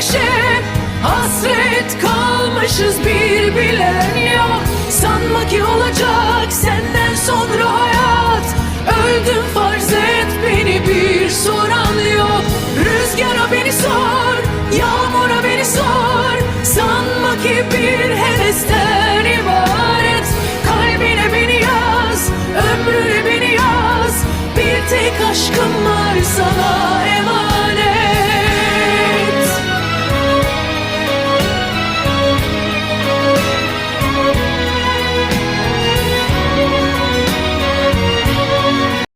güneşe Hasret kalmışız bir bilen yok. Sanma ki olacak senden sonra hayat. Öldüm farz et beni bir soran yok. Rüzgara beni sor, yağmura beni sor. Sanma ki bir